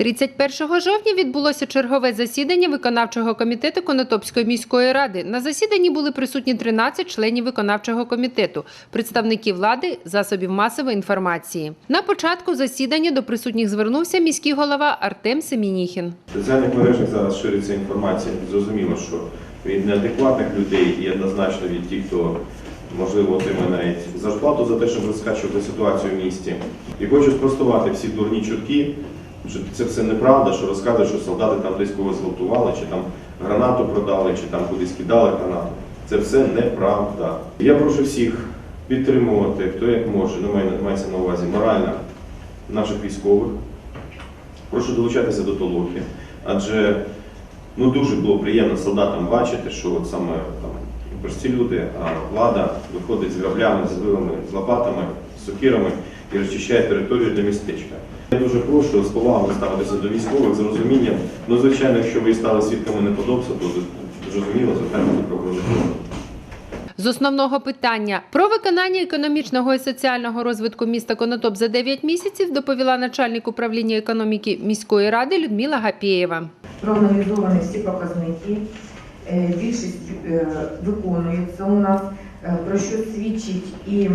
31 жовтня відбулося чергове засідання виконавчого комітету Конотопської міської ради. На засіданні були присутні 13 членів виконавчого комітету, представники влади, засобів масової інформації. На початку засідання до присутніх звернувся міський голова Артем Семініхін. В соціальних мережах зараз шириться інформація. Зрозуміло, що від неадекватних людей і однозначно від тих, хто можливо отримає навіть зарплату за те, щоб розкачувати ситуацію в місті. І хочу спростувати всі дурні чутки, що це все неправда, що розказують, що солдати там десь когось зґвалтували, чи там гранату продали, чи там кудись кидали гранату. Це все неправда. Я прошу всіх підтримувати, хто як може, ну, мається на увазі морально наших військових. Прошу долучатися до толоки, адже ну, дуже було приємно солдатам бачити, що от саме там прості люди, а влада виходить з граблями, з вилами, з лопатами, з сокирами і розчищає територію для містечка. Я дуже прошу з повагою ставитися до військових, з розумінням. Ну, звичайно, якщо ви стали свідками неподобства, то зрозуміло, звертаємося до правоохоронних. З основного питання про виконання економічного і соціального розвитку міста Конотоп за 9 місяців доповіла начальник управління економіки міської ради Людмила Гапєєва. проаналізовані всі показники. Е, Більшість е, виконується у нас, е, про що свідчить і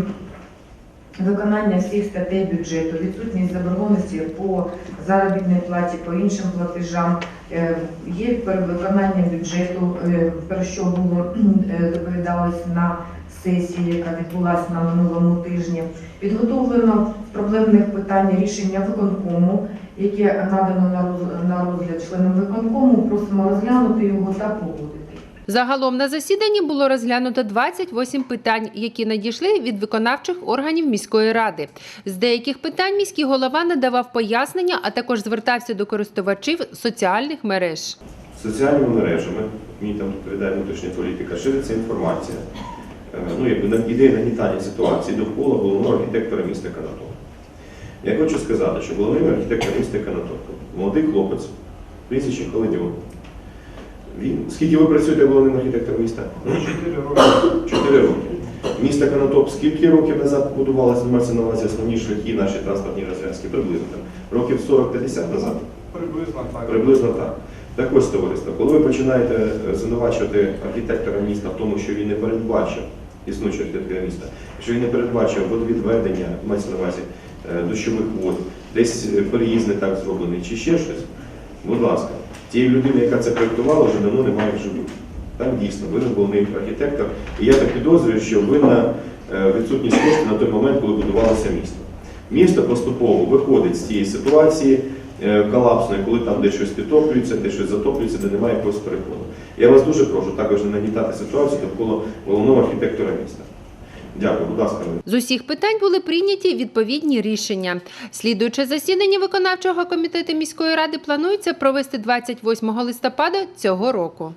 виконання всіх статей бюджету, відсутність заборгованості по заробітній платі, по іншим платежам. Е, Є перевиконання бюджету, е, про що було е, доповідалось на сесії, яка відбулася на минулому тижні. Підготовлено проблемних питань рішення виконкому, яке надано на розгляд членам виконкому. Просимо розглянути його та погодити. Загалом на засіданні було розглянуто 28 питань, які надійшли від виконавчих органів міської ради. З деяких питань міський голова надавав пояснення, а також звертався до користувачів соціальних мереж. Соціальними мережами, мені там доповідає внутрішня політика, шириться інформація. е, Ну, якби ідея нагнітання ситуації довкола головного архітектора міста Канатопа. Я хочу сказати, що головний архітектор міста Канатопа, молодий хлопець, прізвище Холодьов. Він, скільки ви працюєте головним архітектором міста? Чотири роки. Чотири роки. Місто Канатоп скільки років назад будувалося, мається на увазі основні шляхи, наші транспортні розв'язки? Приблизно там. Років 40-50 назад. Приблизно так. Приблизно так. Так ось товариство, коли ви починаєте е, звинувачувати архітектора міста в тому, що він не передбачив існуючого архітектора міста, що він не передбачив водовідведення, мається на увазі е, дощових вод, десь е, переїзд не так зроблений, чи ще щось, будь ласка, тієї людини, яка це проєктувала, вже давно немає в живих. Так дійсно, ви головний архітектор, і я так підозрюю, що винна е, відсутність коштів на той момент, коли будувалося місто. Місто поступово виходить з цієї ситуації е, колапсної, коли там де щось підтоплюється, де щось затоплюється, де немає якогось переходу. Я вас дуже прошу також не нагнітати ситуацію довкола головного архітектора міста. Дякую, будь ласка. З усіх питань були прийняті відповідні рішення. Слідуюче засідання виконавчого комітету міської ради планується провести 28 листопада цього року.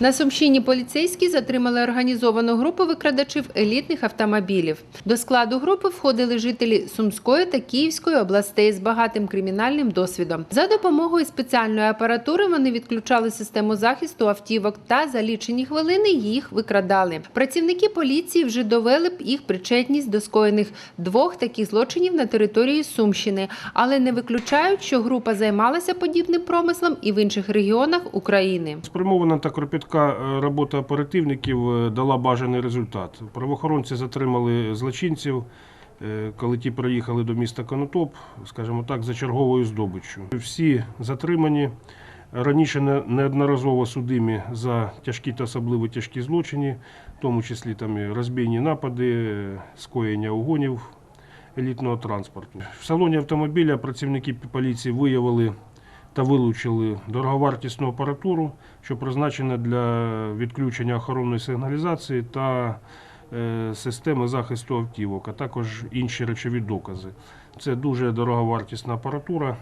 На Сумщині поліцейські затримали організовану групу викрадачів елітних автомобілів. До складу групи входили жителі Сумської та Київської областей з багатим кримінальним досвідом. За допомогою спеціальної апаратури вони відключали систему захисту автівок та за лічені хвилини їх викрадали. Працівники поліції вже довели б їх причетність до скоєних двох таких злочинів на території Сумщини, але не виключають, що група займалася подібним промислом і в інших регіонах України. Спрямована та кропітка е, робота оперативників е, дала бажаний результат. Правоохоронці затримали злочинців, е, коли ті приїхали до міста Конотоп, скажімо так, за черговою здобиччю. Всі затримані. Раніше неодноразово судимі за тяжкі та особливо тяжкі злочини, в тому числі там і розбійні напади, скоєння угонів елітного транспорту. В салоні автомобіля працівники поліції виявили та вилучили дороговартісну апаратуру, що призначена для відключення охоронної сигналізації та е, системи захисту автівок, а також інші речові докази. Це дуже дороговартісна апаратура.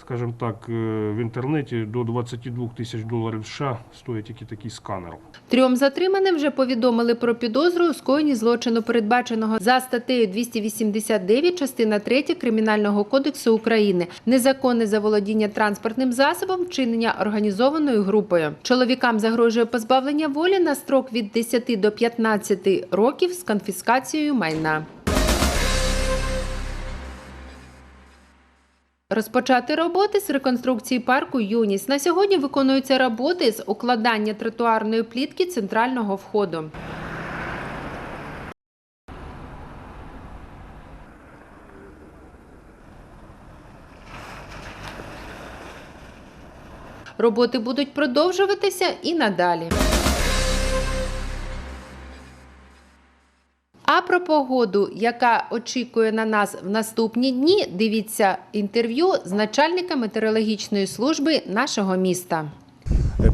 Скажімо так, е, в інтернеті до 22 тисяч доларів США стоїть тільки такий сканер. Трьом затриманим вже повідомили про підозру у скоєнні злочину, передбаченого за статтею 289 частина 3 Кримінального кодексу України незаконне заволодіння транспортним засобом, вчинення організованою групою. Чоловікам загрожує позбавлення волі на строк від 10 до 15 років з конфіскацією майна. Розпочати роботи з реконструкції парку Юність. На сьогодні виконуються роботи з укладання тротуарної плітки центрального входу. Роботи будуть продовжуватися і надалі. А про погоду, яка очікує на нас в наступні дні, дивіться інтерв'ю з начальника метеорологічної служби нашого міста.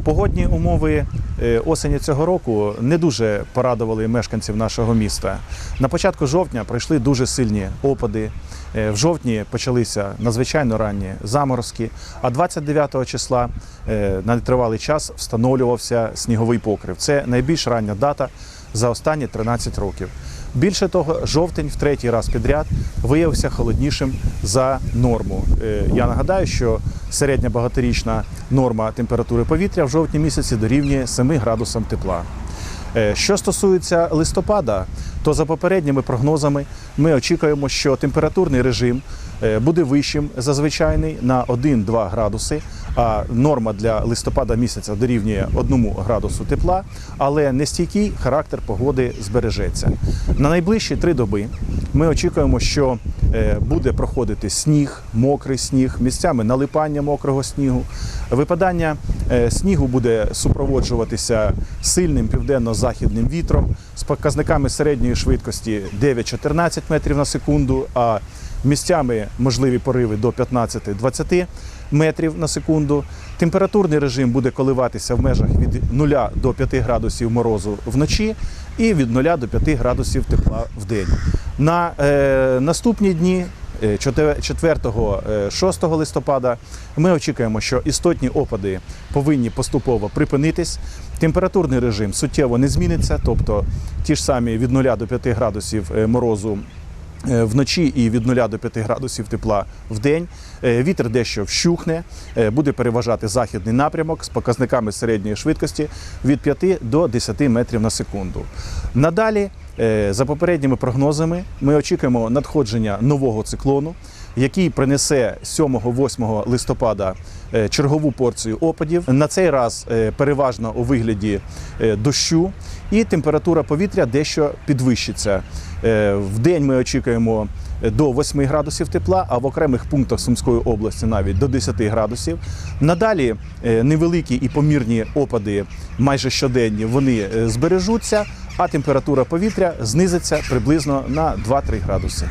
Погодні умови е, осені цього року не дуже порадували мешканців нашого міста. На початку жовтня пройшли дуже сильні опади. Е, В жовтні почалися надзвичайно ранні заморозки, а 29 числа е, на тривалий час встановлювався сніговий покрив. Це найбільш рання дата за останні 13 років. Більше того, жовтень в третій раз підряд виявився холоднішим за норму. Е, Я нагадаю, що середня багаторічна норма температури повітря в жовтні місяці дорівнює 7 градусам тепла. Е, Що стосується листопада, то за попередніми прогнозами ми очікуємо, що температурний режим е, буде вищим за звичайний на 1-2 градуси, а норма для листопада місяця дорівнює 1 градусу тепла, але нестійкий характер погоди збережеться. На найближчі три доби ми очікуємо, що е, буде проходити сніг, мокрий сніг, місцями налипання мокрого снігу. Випадання е, снігу буде супроводжуватися сильним південно-західним вітром з показниками середньої швидкості 9-14 метрів на секунду, а місцями можливі пориви до 15-20 метрів на секунду. Температурний режим буде коливатися в межах від 0 до 5 градусів морозу вночі і від 0 до 5 градусів тепла в день. На е, наступні дні. 4-6 листопада ми очікуємо, що істотні опади повинні поступово припинитись. Температурний режим суттєво не зміниться, тобто ті ж самі від 0 до 5 градусів е, морозу е, вночі і від 0 до 5 градусів тепла в день. Е, Вітер дещо вщухне, е, буде переважати західний напрямок з показниками середньої швидкості від 5 до 10 метрів на секунду. Надалі, е, за попередніми прогнозами, ми очікуємо надходження нового циклону, який принесе 7-8 листопада е, чергову порцію опадів. На цей раз е, переважно у вигляді е, дощу, і температура повітря дещо підвищиться. В день ми очікуємо до 8 градусів тепла, а в окремих пунктах Сумської області навіть до 10 градусів. Надалі невеликі і помірні опади, майже щоденні, вони збережуться, а температура повітря знизиться приблизно на 2-3 градуси.